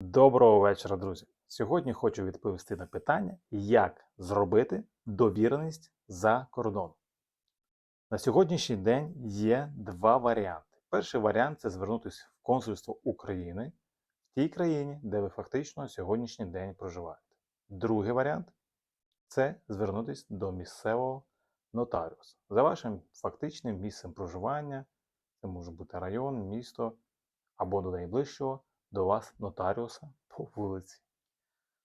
Доброго вечора, друзі! Сьогодні хочу відповісти на питання, як зробити довіреність за кордоном. На сьогоднішній день є два варіанти. Перший варіант це звернутися в консульство України в тій країні, де ви фактично на сьогоднішній день проживаєте. Другий варіант це звернутися до місцевого нотаріуса за вашим фактичним місцем проживання. Це може бути район, місто або до найближчого до вас нотаріуса по вулиці.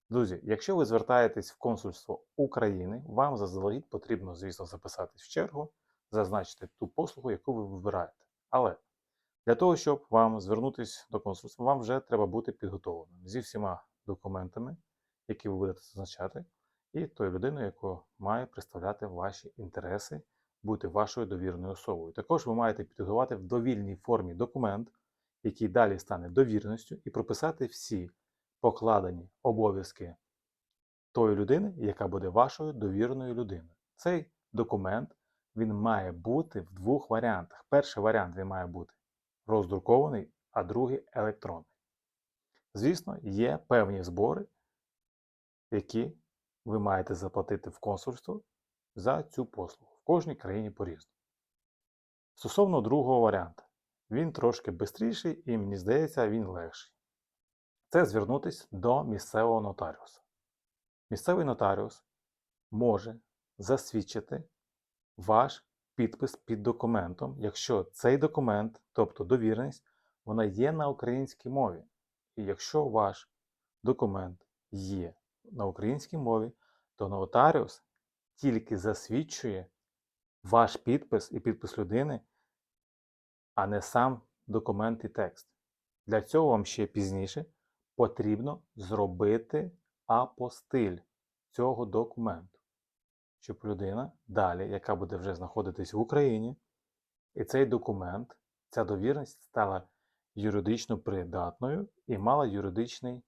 Друзі, якщо ви звертаєтесь в консульство України, вам заздалегідь потрібно, звісно, записатись в чергу, зазначити ту послугу, яку ви вибираєте. Але для того, щоб вам звернутися до консульства, вам вже треба бути підготовленим зі всіма документами, які ви будете зазначати, і тою людиною, яка має представляти ваші інтереси, бути вашою довірною особою. Також ви маєте підготувати в довільній формі документ, який далі стане довірністю, і прописати всі покладені обов'язки тої людини, яка буде вашою довіреною людиною. Цей документ він має бути в двох варіантах. Перший варіант він має бути роздрукований, а другий електронний. Звісно, є певні збори, які ви маєте заплатити в консульство за цю послугу. В кожній країні по-різному. Стосовно другого варіанту, він трошки швидший і, мені здається, він легший. Це звернутися до місцевого нотаріуса. Місцевий нотаріус може засвідчити ваш підпис під документом, якщо цей документ, тобто довіреність, вона є на українській мові. І якщо ваш документ є на українській мові, то нотаріус тільки засвідчує ваш підпис і підпис людини, а не сам документ і текст. Для цього вам ще пізніше потрібно зробити апостиль цього документу, щоб людина далі, яка буде вже знаходитись в Україні, і цей документ, ця довірність стала юридично придатною і мала юридичний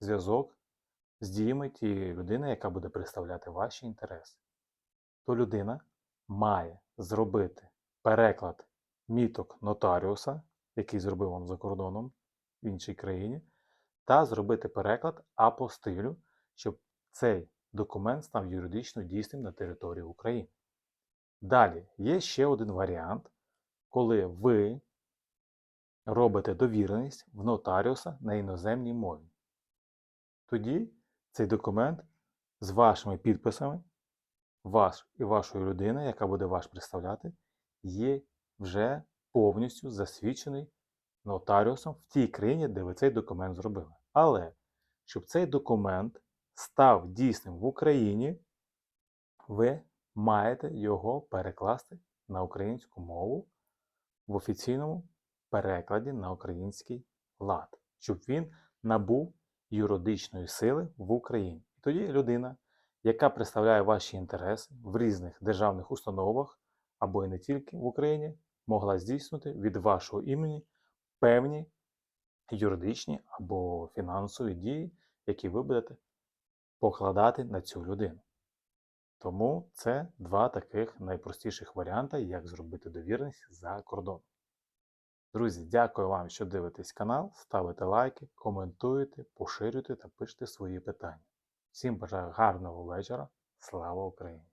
зв'язок з діями тієї людини, яка буде представляти ваші інтереси. То людина має зробити переклад міток нотаріуса, який зробив вам за кордоном в іншій країні, та зробити переклад апостилю, щоб цей документ став юридично дійсним на території України. Далі є ще один варіант, коли ви робите довіреність в нотаріуса на іноземній мові. Тоді цей документ з вашими підписами, ваш і вашої людини, яка буде вас представляти, є вже повністю засвідчений нотаріусом в тій країні, де ви цей документ зробили. Але щоб цей документ став дійсним в Україні, ви маєте його перекласти на українську мову в офіційному перекладі на український лад, щоб він набув юридичної сили в Україні. І тоді людина, яка представляє ваші інтереси в різних державних установах або і не тільки в Україні, могла здійснити від вашого імені певні юридичні або фінансові дії, які ви будете покладати на цю людину. Тому це два таких найпростіших варіанти, як зробити довірність за кордоном. Друзі, дякую вам, що дивитесь канал, ставите лайки, коментуєте, поширюєте та пишете свої питання. Всім бажаю гарного вечора. Слава Україні!